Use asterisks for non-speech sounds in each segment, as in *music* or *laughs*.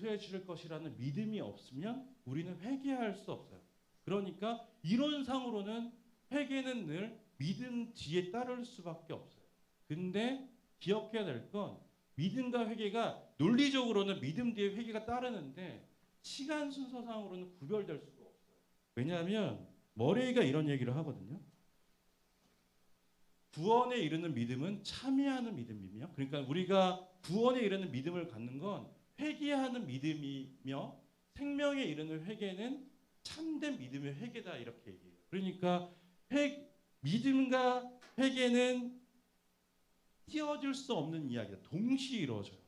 용서해 주실 것이라는 믿음이 없으면 우리는 회개할 수 없어요. 그러니까 이론상으로는 회개는 늘 믿음 뒤에 따를 수밖에 없어요. 근데 기억해야 될 건 믿음과 회개가 논리적으로는 믿음 뒤에 회개가 따르는데 시간 순서상으로는 구별될 수가 없어요. 왜냐하면 머레이가 이런 얘기를 하거든요. 구원에 이르는 믿음은 참여하는 믿음이며 그러니까 우리가 구원에 이르는 믿음을 갖는 건 회개하는 믿음이며 생명에 이르는 회개는 참된 믿음의 회개다 이렇게 얘기해요. 그러니까 회, 믿음과 회개는 띄어질 수 없는 이야기다. 동시에 이루어져요.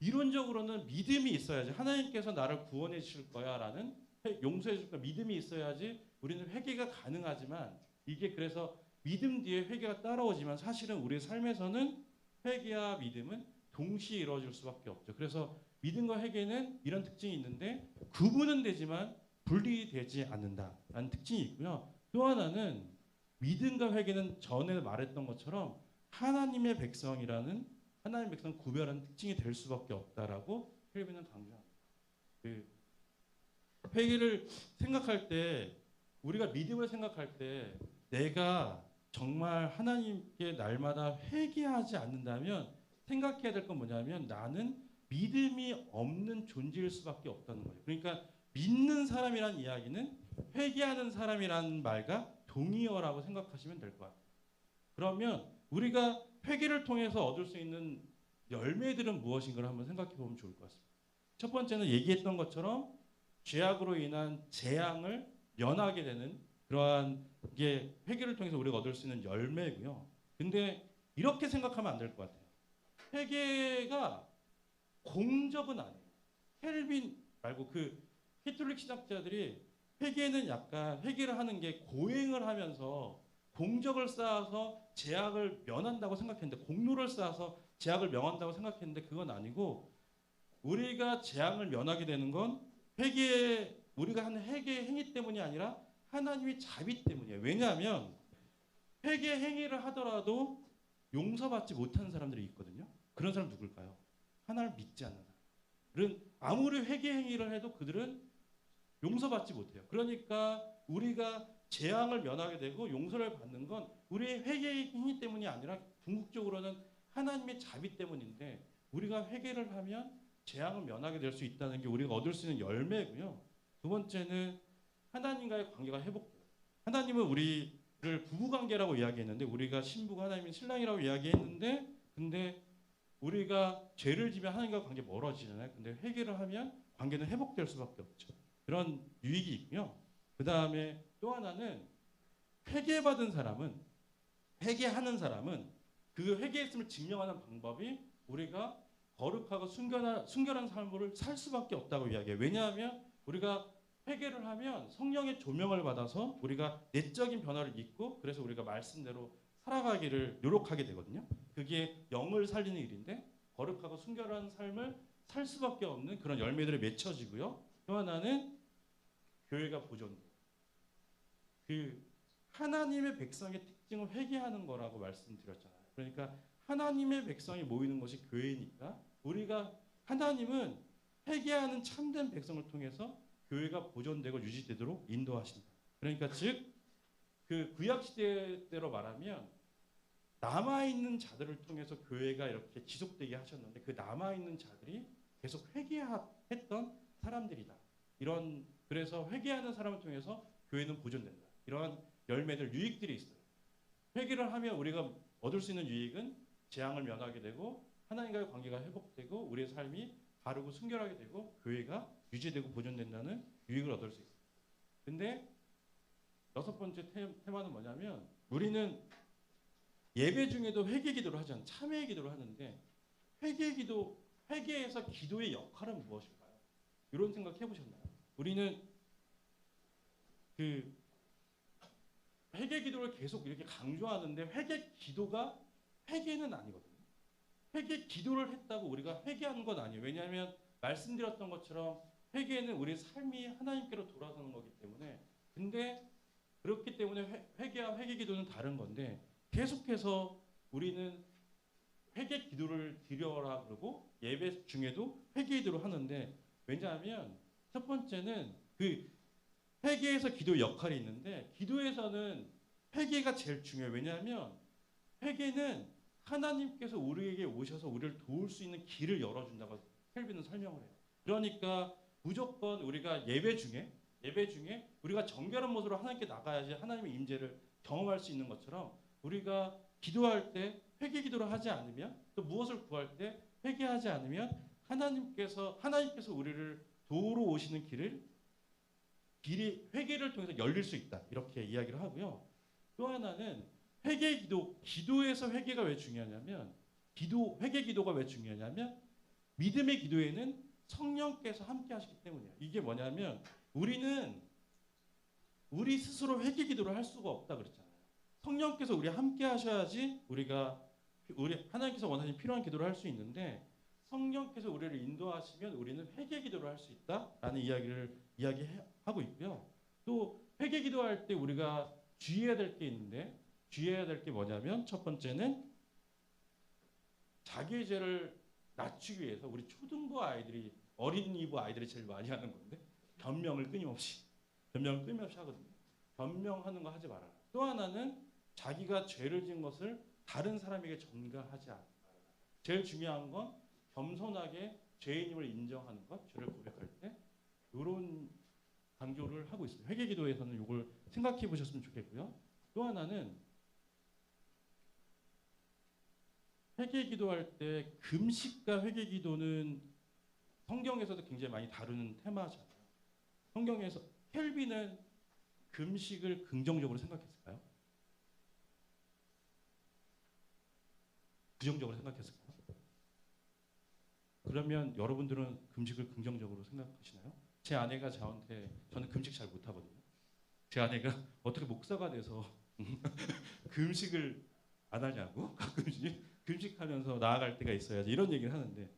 이론적으로는 믿음이 있어야지 하나님께서 나를 구원해 주실 거야라는 용서해 줄 거야 믿음이 있어야지 우리는 회개가 가능하지만 이게 그래서 믿음 뒤에 회개가 따라오지만 사실은 우리 삶에서는 회개와 믿음은 동시에 이루어질 수밖에 없죠. 그래서 믿음과 회개는 이런 특징이 있는데 구분은 되지만 분리되지 않는다라는 특징이 있고요. 또 하나는 믿음과 회개는 전에 말했던 것처럼 하나님의 백성이라는 하나님의 백성 구별하는 특징이 될 수밖에 없다라고 헬비는 강조합니다. 그 회개를 생각할 때 우리가 믿음을 생각할 때 내가 정말 하나님께 날마다 회개하지 않는다면 생각해야 될 건 뭐냐면 나는 믿음이 없는 존재일 수밖에 없다는 거예요. 그러니까 믿는 사람이란 이야기는 회개하는 사람이라는 말과 동의어라고 생각하시면 될것 같아요. 그러면 우리가 회개를 통해서 얻을 수 있는 열매들은 무엇인가를 한번 생각해 보면 좋을 것 같습니다. 첫 번째는 얘기했던 것처럼 죄악으로 인한 재앙을 면하게 되는 그러한 게 회개를 통해서 우리가 얻을 수 있는 열매고요. 근데 이렇게 생각하면 안 될 것 같아요. 회개가 공적은 아니에요. 헬빈 말고 그 히톨릭 신학자들이 회개는 약간 회개를 하는 게 고행을 하면서 공적을 쌓아서 제약을 면한다고 생각했는데 공로를 쌓아서 제약을 명한다고 생각했는데 그건 아니고 우리가 재앙을 면하게 되는 건 회개 우리가 하는 회개 행위 때문이 아니라 하나님의 자비 때문이에요. 왜냐하면 회개 행위를 하더라도 용서받지 못하는 사람들이 있거든요. 그런 사람 누굴까요? 하나를 믿지 않는 사람. 그런 아무리 회개 행위를 해도 그들은 용서받지 못해요. 그러니까 우리가 재앙을 면하게 되고 용서를 받는 건 우리의 회개의 행위 때문이 아니라 궁극적으로는 하나님의 자비 때문인데 우리가 회개를 하면 재앙을 면하게 될 수 있다는 게 우리가 얻을 수 있는 열매고요. 두 번째는 하나님과의 관계가 회복돼요. 하나님은 우리를 부부 관계라고 이야기했는데 우리가 신부가 하나님이 신랑이라고 이야기했는데 근데 우리가 죄를 지면 하나님과 관계 멀어지잖아요. 근데 회개를 하면 관계는 회복될 수밖에 없죠. 그런 유익이 있고요. 그 다음에 또 하나는 회개받은 사람은 회개하는 사람은 그 회개했음을 증명하는 방법이 우리가 거룩하고 순결한, 순결한 삶을 살 수밖에 없다고 이야기해요. 왜냐하면 우리가 회개를 하면 성령의 조명을 받아서 우리가 내적인 변화를 잊고 그래서 우리가 말씀대로 살아가기를 노력하게 되거든요. 그게 영을 살리는 일인데 거룩하고 순결한 삶을 살 수밖에 없는 그런 열매들이 맺혀지고요. 또 하나는 교회가 보존. 그 하나님의 백성의 특징을 회개하는 거라고 말씀드렸잖아요. 그러니까 하나님의 백성이 모이는 것이 교회니까 우리가 하나님은 회개하는 참된 백성을 통해서 교회가 보존되고 유지되도록 인도하신다. 그러니까 즉 그 구약 시대대로 말하면 남아 있는 자들을 통해서 교회가 이렇게 지속되게 하셨는데 그 남아 있는 자들이 계속 회개했던 사람들이다. 이런 그래서 회개하는 사람을 통해서 교회는 보존된다. 이러한 열매들 유익들이 있어요. 회개를 하면 우리가 얻을 수 있는 유익은 재앙을 면하게 되고 하나님과의 관계가 회복되고 우리의 삶이 바르고 순결하게 되고 교회가 유지되고 보존된다는 유익을 얻을 수 있어요. 근데 여섯 번째 테마는 뭐냐면 우리는 예배 중에도 회개 기도를 하잖아요. 참회 기도를 하는데 회개 기도 회개에서 기도의 역할은 무엇일까요? 이런 생각 해보셨나요? 우리는 그 회개 기도를 계속 이렇게 강조하는데 회개 기도가 회개는 아니거든요. 회개 기도를 했다고 우리가 회개하는 건 아니에요. 왜냐하면 말씀드렸던 것처럼 회개는 우리 삶이 하나님께로 돌아서는 거기 때문에 근데 그렇기 때문에 회개와 회개 기도는 다른 건데 계속해서 우리는 회개 기도를 드려라 그러고 예배 중에도 회개 기도를 하는데 왜냐하면 첫 번째는 그 회개에서 기도 역할이 있는데 기도에서는 회개가 제일 중요해요. 왜냐하면 회개는 하나님께서 우리에게 오셔서 우리를 도울 수 있는 길을 열어준다고 켈빈은 설명을 해요. 그러니까 무조건 우리가 예배 중에 예배 중에 우리가 정결한 모습으로 하나님께 나가야지 하나님의 임재를 경험할 수 있는 것처럼 우리가 기도할 때 회개 기도를 하지 않으면 또 무엇을 구할 때 회개하지 않으면 하나님께서 하나님께서 우리를 도우러 오시는 길을 길이 회개를 통해서 열릴 수 있다 이렇게 이야기를 하고요. 또 하나는 회개 기도 기도에서 회개가 왜 중요하냐면 기도 회개 기도가 왜 중요하냐면 믿음의 기도에는 성령께서 함께 하시기 때문이에요. 이게 뭐냐면 우리는 우리 스스로 회개 기도를 할 수가 없다 그랬잖아요. 성령께서 우리 함께 하셔야지 우리가 우리 하나님께서 원하시는 필요한 기도를 할 수 있는데 성령께서 우리를 인도하시면 우리는 회개 기도를 할 수 있다라는 이야기를 이야기하고 있고요. 또 회개 기도할 때 우리가 주의해야 될 게 있는데 주의해야 될 게 뭐냐면 첫 번째는 자기의 죄를 낮추기 위해서 우리 초등부 아이들이 어린이부 아이들이 제일 많이 하는 건데 변명을 끊임없이 변명을 끊임없이 하거든요. 변명하는 거 하지 말아라. 또 하나는 자기가 죄를 지은 것을 다른 사람에게 전가하지 않아라. 제일 중요한 건 겸손하게 죄인임을 인정하는 것, 죄를 고백할 때 이런 강조를 하고 있습니다. 회개 기도에서는 이걸 생각해 보셨으면 좋겠고요. 또 하나는 회개 기도할 때 금식과 회개 기도는 성경에서도 굉장히 많이 다루는 테마잖아요. 성경에서 켈빈은 금식을 긍정적으로 생각했을까요? 부정적으로 생각했을까요? 그러면 여러분들은 금식을 긍정적으로 생각하시나요? 제 아내가 저한테 저는 금식 잘 못하거든요. 제 아내가 *laughs* 어떻게 목사가 돼서 *laughs* 금식을 안 하냐고 *laughs* 가끔씩 금식하면서 나아갈 때가 있어야지 이런 얘기를 하는데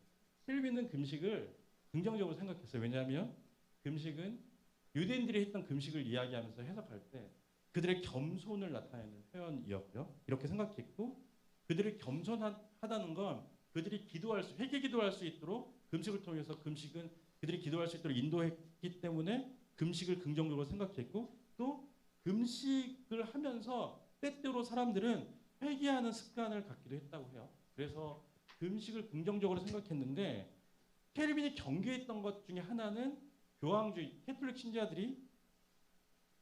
힐빈은 금식을 긍정적으로 생각했어요. 왜냐하면 금식은 유대인들이 했던 금식을 이야기하면서 해석할 때 그들의 겸손을 나타내는 표현이었고요. 이렇게 생각했고 그들이 겸손하다는 건 그들이 기도할 수 회개 기도할 수 있도록 금식을 통해서 금식은 그들이 기도할 수 있도록 인도했기 때문에 금식을 긍정적으로 생각했고 또 금식을 하면서 때때로 사람들은 회개하는 습관을 갖기도 했다고 해요. 그래서 금식을 긍정적으로 생각했는데 켈빈이 경계했던 것 중에 하나는 교황주의 캐톨릭 신자들이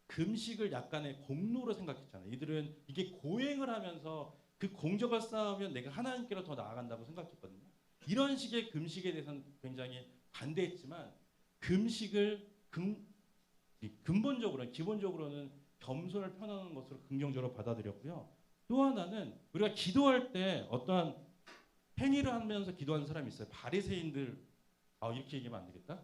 금식을 약간의 공로로 생각했잖아요. 이들은 이게 고행을 하면서 그 공적을 쌓으면 내가 하나님께로 더 나아간다고 생각했거든요. 이런 식의 금식에 대해서는 굉장히 반대했지만 금식을 근, 근본적으로는 기본적으로는 겸손을 표현하는 것으로 긍정적으로 받아들였고요. 또 하나는 우리가 기도할 때 어떠한 행위를 하면서 기도하는 사람이 있어요. 바리새인들 아 이렇게 얘기하면 안 되겠다.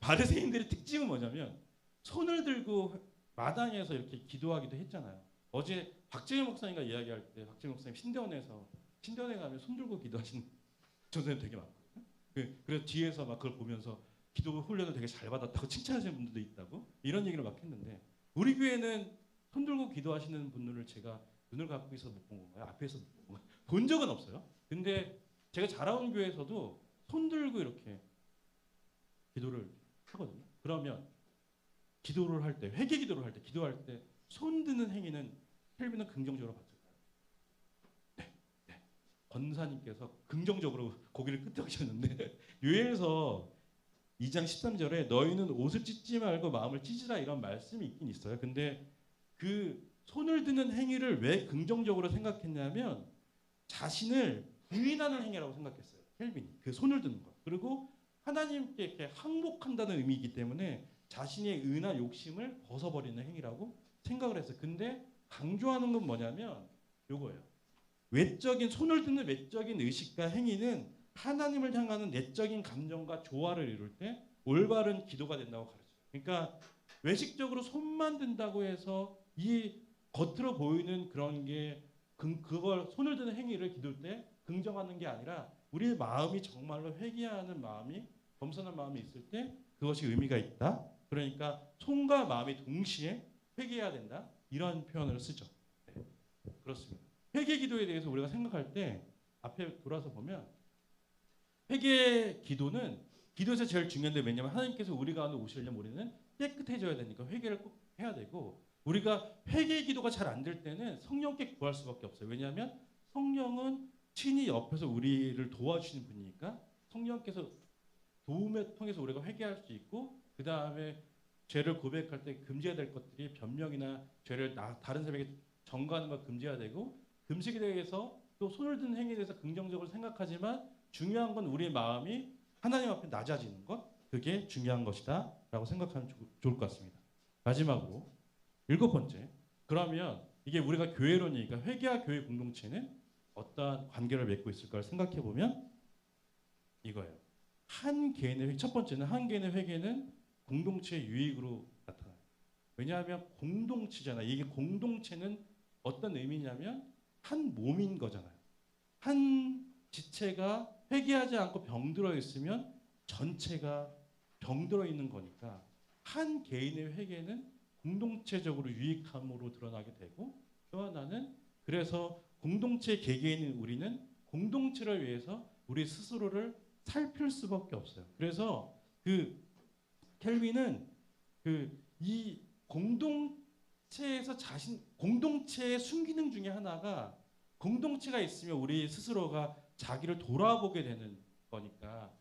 바리새인들의 특징은 뭐냐면 손을 들고 마당에서 이렇게 기도하기도 했잖아요. 어제 박재희 목사님과 이야기할 때 박재희 목사님 신대원에서 신대원에 가면 손 들고 기도하시는 *laughs* 전선생님 되게 많거든요. 그- 그래서 뒤에서 막 그걸 보면서 기도 훈련을 되게 잘 받았다고 칭찬하시는 분들도 있다고 이런 얘기를 막 했는데 우리 교회는 손 들고 기도하시는 분들을 제가 눈을 감고 있어 못본 건가요? 앞에서 못본 건가요? 본 적은 없어요. 근데 제가 자라온 교회에서도 손 들고 이렇게 기도를 하거든요. 그러면 기도를 할 때, 회개 기도를 할 때, 기도할 때 손 드는 행위는 헬비는 긍정적으로 봤을까요? 네, 네. 권사님께서 긍정적으로 고개를 끄덕이셨는데 *laughs* 요엘서 2장 13절에 너희는 옷을 찢지 말고 마음을 찢으라 이런 말씀이 있긴 있어요. 근데 그 손을 드는 행위를 왜 긍정적으로 생각했냐면 자신을 부인하는 행위라고 생각했어요. 헬빈이 그 손을 드는 거. 그리고 하나님께 이렇게 항복한다는 의미이기 때문에 자신의 의나 욕심을 벗어버리는 행위라고 생각을 했어요. 근데 강조하는 건 뭐냐면 요거예요. 외적인 손을 드는 외적인 의식과 행위는 하나님을 향하는 내적인 감정과 조화를 이룰 때 올바른 기도가 된다고 가르쳐요. 그러니까 외식적으로 손만 든다고 해서 이 겉으로 보이는 그런 게 그- 그걸 손을 드는 행위를 기도할 때 긍정하는 게 아니라 우리의 마음이 정말로 회개하는 마음이 겸손한 마음이 있을 때 그것이 의미가 있다. 그러니까 손과 마음이 동시에 회개해야 된다. 이런 표현을 쓰죠. 네. 그렇습니다. 회개 기도에 대해서 우리가 생각할 때 앞에 돌아서 보면 회개 기도는 기도에서 제일 중요한데 왜냐면 하나님께서 우리 가운데 오시려면 우리는 깨끗해져야 되니까 회개를 꼭 해야 되고 우리가 회개 기도가 잘 안 될 때는 성령께 구할 수밖에 없어요. 왜냐하면 성령은 친히 옆에서 우리를 도와주시는 분이니까 성령께서 도움을 통해서 우리가 회개할 수 있고 그 다음에 죄를 고백할 때 금지해야 될 것들이 변명이나 죄를 나, 다른 사람에게 전가하는 걸 금지해야 되고 금식에 대해서 또 손을 드는 행위에 대해서 긍정적으로 생각하지만 중요한 건 우리의 마음이 하나님 앞에 낮아지는 것 그게 중요한 것이다 라고 생각하면 좋- 좋을 것 같습니다. 마지막으로 일곱 번째 그러면 이게 우리가 교회론이니까 회개와 교회 공동체는 어떠한 관계를 맺고 있을까를 생각해 보면 이거예요. 한 개인의 회- 첫 번째는 한 개인의 회개는 공동체의 유익으로 나타나요. 왜냐하면 공동체잖아. 이게 공동체는 어떤 의미냐면 한 몸인 거잖아요. 한 지체가 회개하지 않고 병들어 있으면 전체가 병들어 있는 거니까 한 개인의 회개는 공동체적으로 유익함으로 드러나게 되고 또 하나는 그래서 공동체 개개인인 우리는 공동체를 위해서 우리 스스로를 살필 수밖에 없어요. 그래서 그 켈빈은 그 이 공동체에서 자신 공동체의 순기능 중에 하나가 공동체가 있으면 우리 스스로가 자기를 돌아보게 되는 거니까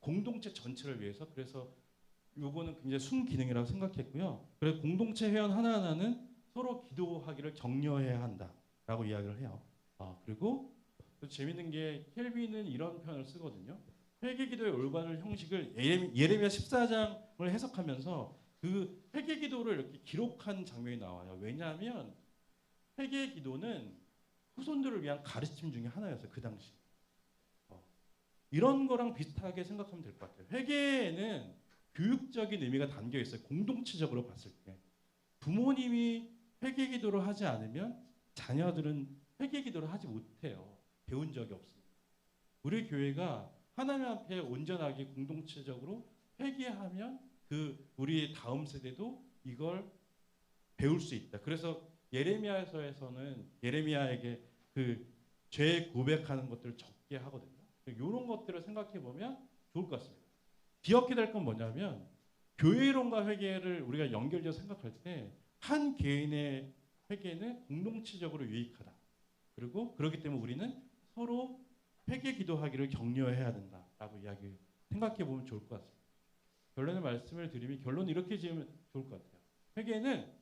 공동체 전체를 위해서 그래서 요거는 굉장히 순기능이라고 생각했고요. 그래서 공동체 회원 하나하나는 서로 기도하기를 격려해야 한다라고 이야기를 해요. 아, 그리고 또 재밌는 게 켈빈은 이런 표현을 쓰거든요. 회개 기도의 올바른 형식을 예레미, 예레미야 14장을 해석하면서 그 회개 기도를 이렇게 기록한 장면이 나와요. 왜냐하면 회개 기도는 후손들을 위한 가르침 중에 하나였어요. 그 당시. 어. 이런 거랑 비슷하게 생각하면 될 것 같아요. 회개에는 교육적인 의미가 담겨 있어요. 공동체적으로 봤을 때 부모님이 회개 기도를 하지 않으면 자녀들은 회개 기도를 하지 못해요. 배운 적이 없으니까. 우리 교회가 하나님 앞에 온전하게 공동체적으로 회개하면 그 우리 다음 세대도 이걸 배울 수 있다. 그래서 예레미야서에서는 예레미야에게 그 죄 고백하는 것들을 적게 하거든요. 이런 것들을 생각해 보면 좋을 것 같습니다. 기억해야 될 건 뭐냐면 교회론과 회개를 우리가 연결해서 생각할 때 한 개인의 회개는 공동체적으로 유익하다. 그리고 그렇기 때문에 우리는 서로 회개 기도하기를 격려해야 된다라고 이야기 생각해 보면 좋을 것 같습니다. 결론의 말씀을 드리면 결론 이렇게 지으면 좋을 것 같아요. 회개는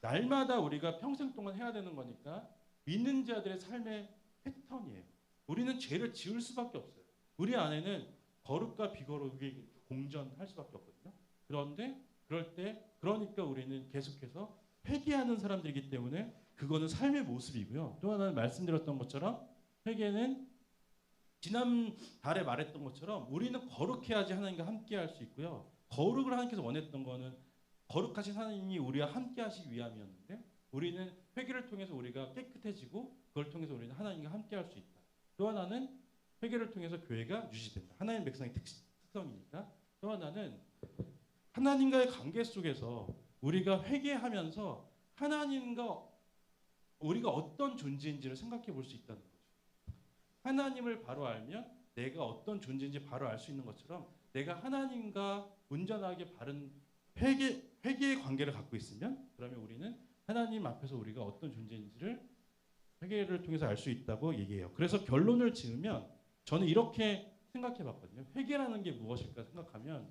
날마다 우리가 평생 동안 해야 되는 거니까 믿는 자들의 삶의 패턴이에요. 우리는 죄를 지을 수밖에 없어요. 우리 안에는 거룩과 비거룩이 공존할 수밖에 없거든요. 그런데 그럴 때 그러니까 우리는 계속해서 회개하는 사람들이기 때문에 그거는 삶의 모습이고요. 또 하나는 말씀드렸던 것처럼 회개는 지난 달에 말했던 것처럼 우리는 거룩해야지 하나님과 함께 할 수 있고요. 거룩을 하나님께서 원했던 거는 거룩하신 하나님이 우리와 함께 하시기 위함이었는데 우리는 회개를 통해서 우리가 깨끗해지고 그걸 통해서 우리는 하나님과 함께 할 수 있다. 또 하나는 회개를 통해서 교회가 유지된다. 하나님 백성의 특, 특성이니까. 또 하나는 하나님과의 관계 속에서 우리가 회개하면서 하나님과 우리가 어떤 존재인지를 생각해 볼 수 있다는. 하나님을 바로 알면 내가 어떤 존재인지 바로 알 수 있는 것처럼 내가 하나님과 온전하게 바른 회개 회개의 관계를 갖고 있으면 그러면 우리는 하나님 앞에서 우리가 어떤 존재인지를 회개를 통해서 알 수 있다고 얘기해요. 그래서 결론을 지으면 저는 이렇게 생각해 봤거든요. 회개라는 게 무엇일까 생각하면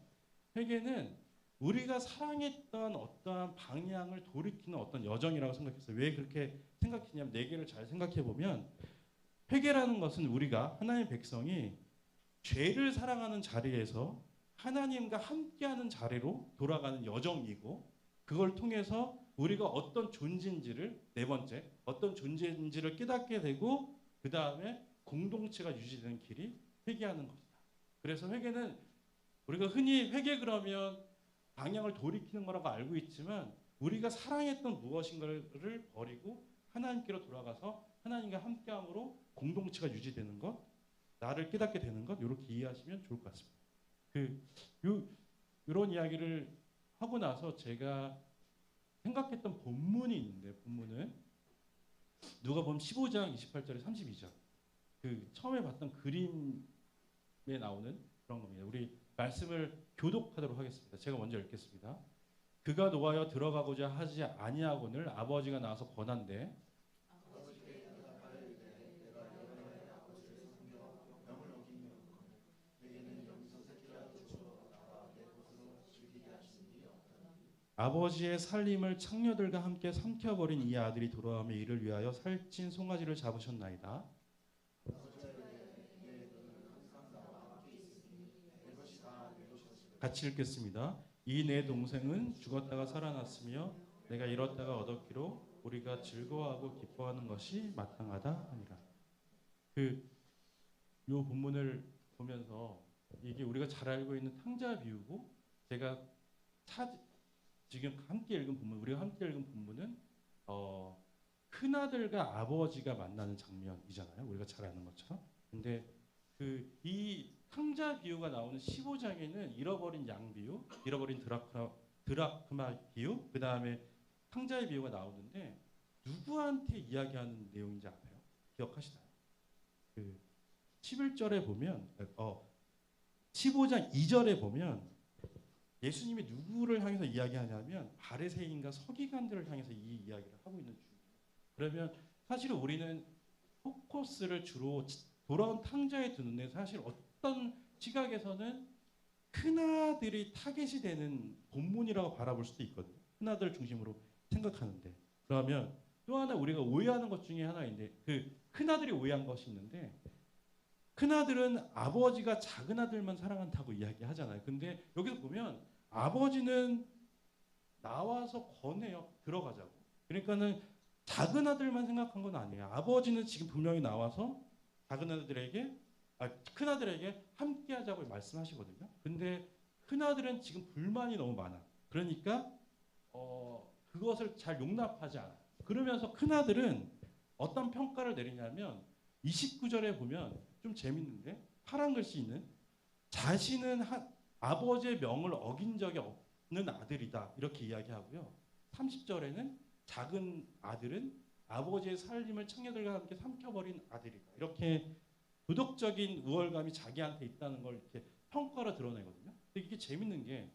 회개는 우리가 사랑했던 어떠한 방향을 돌이키는 어떤 여정이라고 생각했어요. 왜 그렇게 생각했냐면 네 개를 잘 생각해 보면 회개라는 것은 우리가 하나님의 백성이 죄를 사랑하는 자리에서 하나님과 함께하는 자리로 돌아가는 여정이고 그걸 통해서 우리가 어떤 존재인지를 네 번째 어떤 존재인지를 깨닫게 되고 그 다음에 공동체가 유지되는 길이 회개하는 것이다. 그래서 회개는 우리가 흔히 회개 그러면 방향을 돌이키는 거라고 알고 있지만 우리가 사랑했던 무엇인가를 버리고 하나님께로 돌아가서 하나님과 함께함으로 공동체가 유지되는 것, 나를 깨닫게 되는 것 이렇게 이해하시면 좋을 것 같습니다. 그 요, 이런 이야기를 하고 나서 제가 생각했던 본문이 있는데 본문은 누가 보면 15장 28절에 32절 그 처음에 봤던 그림에 나오는 그런 겁니다. 우리 말씀을 교독하도록 하겠습니다. 제가 먼저 읽겠습니다. 그가 노하여 들어가고자 하지 아니하고는 아버지가 나와서 권한대 아버지의 살림을 창녀들과 함께 삼켜버린 이 아들이 돌아오며 이를 위하여 살찐 송아지를 잡으셨나이다. 같이 읽겠습니다. 이 내 동생은 죽었다가 살아났으며 내가 잃었다가 얻었기로 우리가 즐거워하고 기뻐하는 것이 마땅하다 하니라. 그요 본문을 보면서 이게 우리가 잘 알고 있는 탕자 비유고 제가 차, 지금 함께 읽은 본문 우리가 함께 읽은 본문은 어, 큰아들과 아버지가 만나는 장면이잖아요. 우리가 잘 아는 것처럼. 근데 그 이 탕자 비유가 나오는 15장에는 잃어버린 양 비유, 잃어버린 드라크마, 드라크마 비유, 그 다음에 탕자의 비유가 나오는데 누구한테 이야기하는 내용인지 아세요? 기억하시나요? 그 11절에 보면 어 15장 2절에 보면 예수님이 누구를 향해서 이야기하냐면 바리새인과 서기관들을 향해서 이 이야기를 하고 있는 중이에요. 그러면 사실 우리는 포커스를 주로 돌아온 탕자에 두는데 사실 어떤 시각에서는 큰아들이 타겟이 되는 본문이라고 바라볼 수도 있거든요. 큰아들 중심으로 생각하는데 그러면 또 하나 우리가 오해하는 것 중에 하나인데 그 큰아들이 오해한 것이 있는데 큰아들은 아버지가 작은 아들만 사랑한다고 이야기하잖아요. 근데 여기서 보면 아버지는 나와서 권해요. 들어가자고. 그러니까는 작은 아들만 생각한 건 아니에요. 아버지는 지금 분명히 나와서 작은 아들에게 아, 큰 아들에게 함께 하자고 말씀하시거든요. 근데 큰 아들은 지금 불만이 너무 많아. 그러니까 어, 그것을 잘 용납하지 않아. 그러면서 큰 아들은 어떤 평가를 내리냐면 29절에 보면 좀 재밌는데 파란 글씨 있는 자신은 한, 아버지의 명을 어긴 적이 없는 아들이다 이렇게 이야기하고요. 30절에는 작은 아들은 아버지의 살림을 청년들과 함께 삼켜버린 아들이다 이렇게 도덕적인 우월감이 자기한테 있다는 걸 이렇게 평가로 드러내거든요. 근데 이게 재밌는 게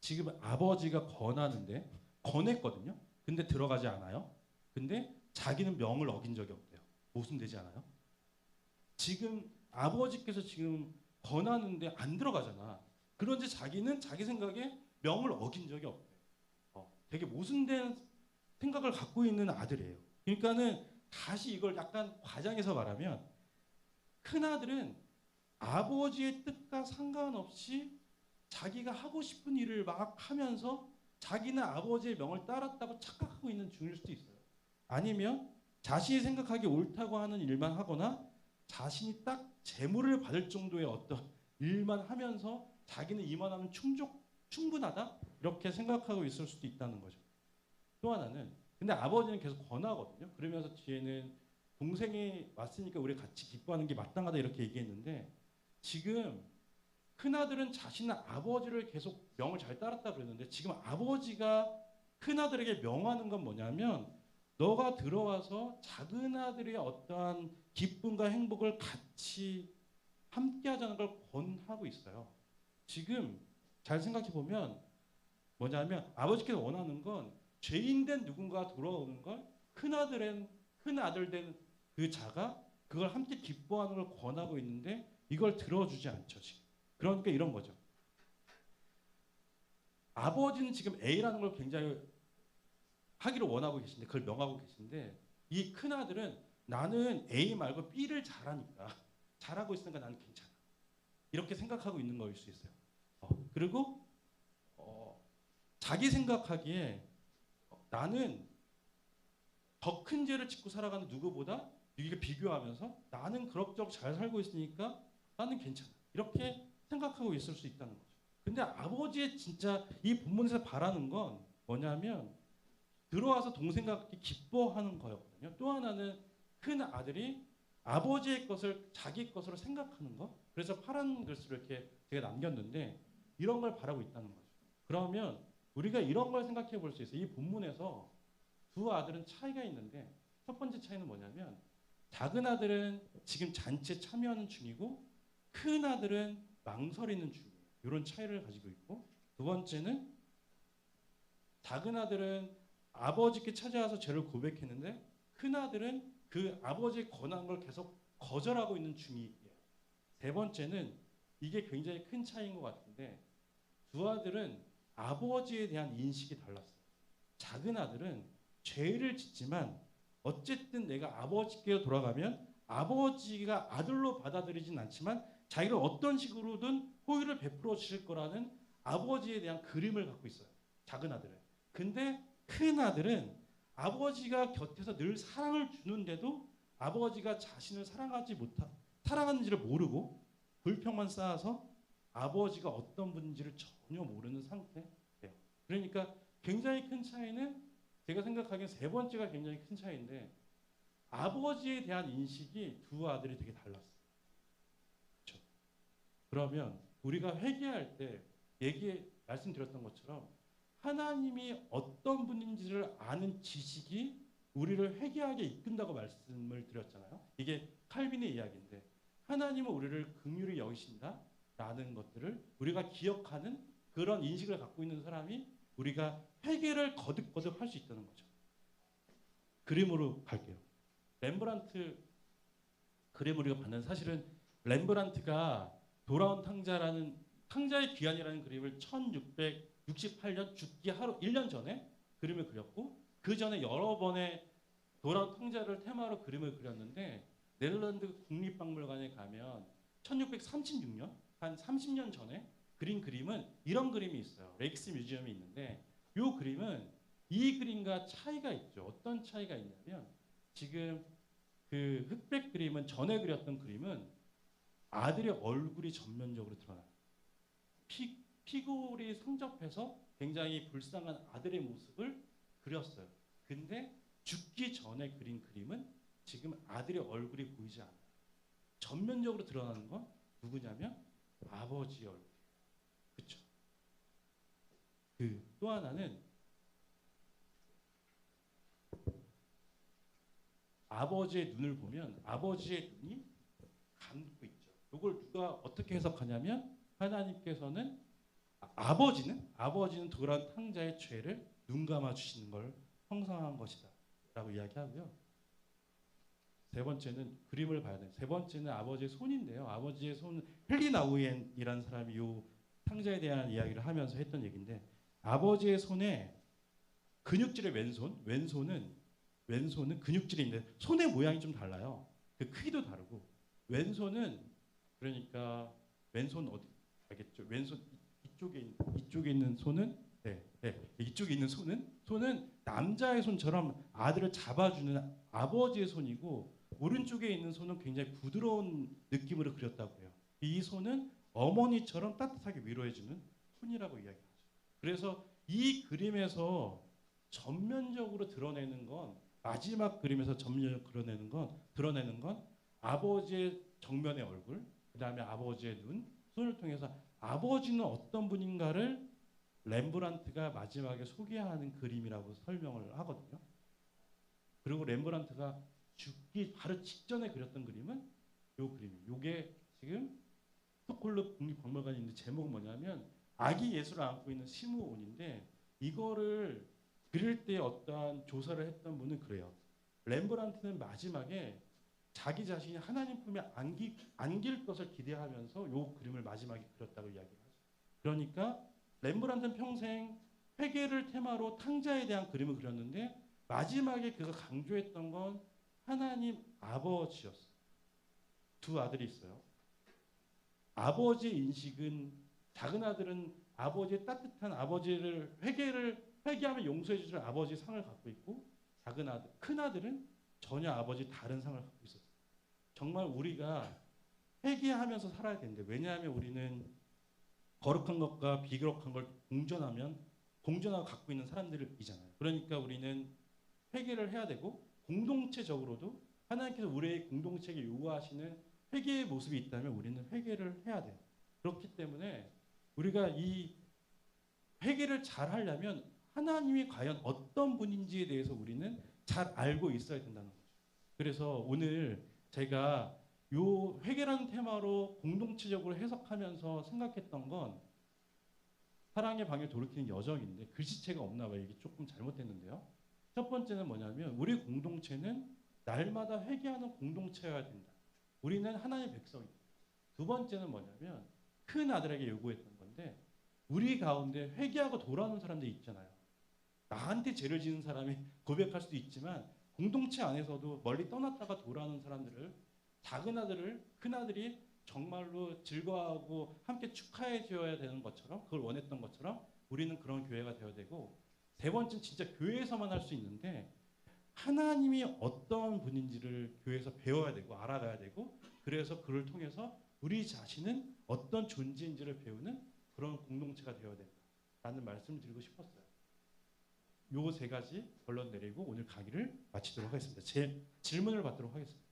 지금 아버지가 권하는데 권했거든요. 근데 들어가지 않아요. 근데 자기는 명을 어긴 적이 없대요. 모순되지 않아요? 지금 아버지께서 지금 권하는데 안 들어가잖아. 그런지 자기는 자기 생각에 명을 어긴 적이 없대. 어, 되게 모순된 생각을 갖고 있는 아들이에요. 그러니까는 다시 이걸 약간 과장해서 말하면 큰 아들은 아버지의 뜻과 상관없이 자기가 하고 싶은 일을 막 하면서 자기는 아버지의 명을 따랐다고 착각하고 있는 중일 수도 있어요. 아니면 자신이 생각하기 옳다고 하는 일만 하거나 자신이 딱 재물을 받을 정도의 어떤 일만 하면서 자기는 이만하면 충족 충분하다 이렇게 생각하고 있을 수도 있다는 거죠. 또 하나는 근데 아버지는 계속 권하거든요. 그러면서 뒤에는 동생이 왔으니까 우리 같이 기뻐하는 게 마땅하다 이렇게 얘기했는데 지금 큰 아들은 자신의 아버지를 계속 명을 잘 따랐다 그랬는데 지금 아버지가 큰 아들에게 명하는 건 뭐냐면 너가 들어와서 작은 아들의 어떠한 기쁨과 행복을 같이 함께 하자는 걸 권하고 있어요. 지금 잘 생각해 보면 뭐냐면 아버지께서 원하는 건 죄인된 누군가 돌아오는 걸 큰 아들은 큰 아들 된 그 자가 그걸 함께 기뻐하는 걸 권하고 있는데 이걸 들어주지 않죠 지금. 그러니까 이런 거죠. 아버지는 지금 A라는 걸 굉장히 하기를 원하고 계신데 그걸 명하고 계신데 이 큰 아들은 나는 A 말고 B를 잘하니까 잘하고 있으니까 나는 괜찮아 이렇게 생각하고 있는 거일 수 있어요. 어, 그리고 어, 자기 생각하기에 어, 나는 더 큰 죄를 짓고 살아가는 누구보다 이게 비교하면서 나는 그럭저럭 잘 살고 있으니까 나는 괜찮아 이렇게 생각하고 있을 수 있다는 거죠. 근데 아버지의 진짜 이 본문에서 바라는 건 뭐냐면 들어와서 동생과 기뻐하는 거였거든요. 또 하나는 큰 아들이 아버지의 것을 자기 것으로 생각하는 것. 그래서 파란 글씨로 이렇게 제가 남겼는데 이런 걸 바라고 있다는 거죠. 그러면 우리가 이런 걸 생각해 볼 수 있어요. 이 본문에서 두 아들은 차이가 있는데 첫 번째 차이는 뭐냐면 작은 아들은 지금 잔치에 참여하는 중이고 큰 아들은 망설이는 중이에요. 이런 차이를 가지고 있고 두 번째는 작은 아들은 아버지께 찾아와서 죄를 고백했는데 큰 아들은 그 아버지의 권한 걸 계속 거절하고 있는 중이에요. 세 번째는 이게 굉장히 큰 차이인 것 같은데 두 아들은 아버지에 대한 인식이 달랐어요. 작은 아들은 죄를 짓지만 어쨌든 내가 아버지께 돌아가면 아버지가 아들로 받아들이진 않지만 자기를 어떤 식으로든 호의를 베풀어 주실 거라는 아버지에 대한 그림을 갖고 있어요. 작은 아들은. 근데 큰 아들은 아버지가 곁에서 늘 사랑을 주는데도 아버지가 자신을 사랑하지 못하 사랑하는지를 모르고 불평만 쌓아서 아버지가 어떤 분인지를 전혀 모르는 상태예요. 그러니까 굉장히 큰 차이는 제가 생각하기엔 세 번째가 굉장히 큰 차이인데 아버지에 대한 인식이 두 아들이 되게 달랐어요. 그렇죠? 그러면 우리가 회개할 때 얘기 말씀드렸던 것처럼 하나님이 어떤 분인지를 아는 지식이 우리를 회개하게 이끈다고 말씀을 드렸잖아요. 이게 칼빈의 이야기인데 하나님은 우리를 긍휼히 여기신다라는 것들을 우리가 기억하는 그런 인식을 갖고 있는 사람이 우리가 회개를 거듭거듭 할 수 있다는 거죠. 그림으로 갈게요. 렘브란트 그림 우리가 봤는 사실은 렘브란트가 돌아온 탕자라는 탕자의 귀환이라는 그림을 1668년 죽기 하루 1년 전에 그림을 그렸고 그 전에 여러 번의 돌아온 탕자를 테마로 그림을 그렸는데 네덜란드 국립박물관에 가면 1636년 한 30년 전에 그린 그림은 이런 그림이 있어요. 렉스 뮤지엄이 있는데 이 그림은 이 그림과 차이가 있죠. 어떤 차이가 있냐면 지금 그 흑백 그림은 전에 그렸던 그림은 아들의 얼굴이 전면적으로 드러나요. 피, 피골이 성접해서 굉장히 불쌍한 아들의 모습을 그렸어요. 근데 죽기 전에 그린 그림은 지금 아들의 얼굴이 보이지 않아요. 전면적으로 드러나는 건 누구냐면 아버지 얼굴. 그렇죠. 그또 하나는 아버지의 눈을 보면 아버지의 눈이 감고 있죠. 이걸 누가 어떻게 해석하냐면 하나님께서는 아- 아버지는 아버지는 도란 탕자의 죄를 눈 감아 주시는 걸 형상한 것이다라고 이야기하고요. 세 번째는 그림을 봐야 돼요. 세 번째는 아버지의 손인데요. 아버지의 손 헬리나우엔이라는 사람이 요 탕자에 대한 이야기를 하면서 했던 얘기인데 아버지의 손에 근육질의 왼손, 왼손은 왼손은 근육질이 있는데 손의 모양이 좀 달라요. 그 크기도 다르고 왼손은 그러니까 왼손 어디 알겠죠? 왼손 이쪽에 있- 이쪽에 있는 손은 네, 네. 이쪽에 있는 손은 손은 남자의 손처럼 아들을 잡아주는 아버지의 손이고 오른쪽에 있는 손은 굉장히 부드러운 느낌으로 그렸다고 해요. 이 손은 어머니처럼 따뜻하게 위로해주는 손이라고 이야기하죠. 그래서 이 그림에서 전면적으로 드러내는 건 마지막 그림에서 전면적으로 드러내는 건 드러내는 건 아버지의 정면의 얼굴, 그다음에 아버지의 눈, 손을 통해서 아버지는 어떤 분인가를 렘브란트가 마지막에 소개하는 그림이라고 설명을 하거든요. 그리고 렘브란트가 죽기 바로 직전에 그렸던 그림은 요 그림이에요. 요게 지금 스톡홀름 국립박물관에 있는 제목은 뭐냐면 아기 예수를 안고 있는 시므온인데 이거를 그릴 때 어떠한 조사를 했던 분은 그래요. 렘브란트는 마지막에 자기 자신이 하나님 품에 안기, 안길 것을 기대하면서 요 그림을 마지막에 그렸다고 이야기를 하죠. 그러니까 렘브란트는 평생 회개를 테마로 탕자에 대한 그림을 그렸는데 마지막에 그가 강조했던 건 하나님 아버지였어요. 두 아들이 있어요. 아버지의 인식은 작은 아들은 아버지의 따뜻한 아버지를 회개를 회개하면 용서해 주실 아버지의 상을 갖고 있고 작은 아들 큰 아들은 전혀 아버지 다른 상을 갖고 있었어요. 정말 우리가 회개하면서 살아야 되는데 왜냐하면 우리는 거룩한 것과 비거룩한 걸 공존하면 공존하고 갖고 있는 사람들이잖아요. 그러니까 우리는 회개를 해야 되고 공동체적으로도 하나님께서 우리의 공동체에게 요구하시는 회개의 모습이 있다면 우리는 회개를 해야 돼요. 그렇기 때문에 우리가 이 회개를 잘 하려면 하나님이 과연 어떤 분인지에 대해서 우리는 잘 알고 있어야 된다는 거죠. 그래서 오늘 제가 요 회개라는 테마로 공동체적으로 해석하면서 생각했던 건 사랑의 방에 돌이키는 여정인데 글씨체가 없나 봐요. 이게 조금 잘못됐는데요. 첫 번째는 뭐냐면 우리 공동체는 날마다 회개하는 공동체여야 된다. 우리는 하나님의 백성이다. 두 번째는 뭐냐면 큰 아들에게 요구했던 건데 우리 가운데 회개하고 돌아오는 사람들이 있잖아요. 나한테 죄를 지는 사람이 고백할 수도 있지만 공동체 안에서도 멀리 떠났다가 돌아오는 사람들을 작은 아들을 큰 아들이 정말로 즐거워하고 함께 축하해 줘야 되는 것처럼 그걸 원했던 것처럼 우리는 그런 교회가 되어야 되고 세 번째는 진짜 교회에서만 할 수 있는데 하나님이 어떤 분인지를 교회에서 배워야 되고 알아가야 되고 그래서 그를 통해서 우리 자신은 어떤 존재인지를 배우는 그런 공동체가 되어야 된다라는 말씀을 드리고 싶었어요. 요 세 가지 결론 내리고 오늘 강의를 마치도록 하겠습니다. 제 질문을 받도록 하겠습니다.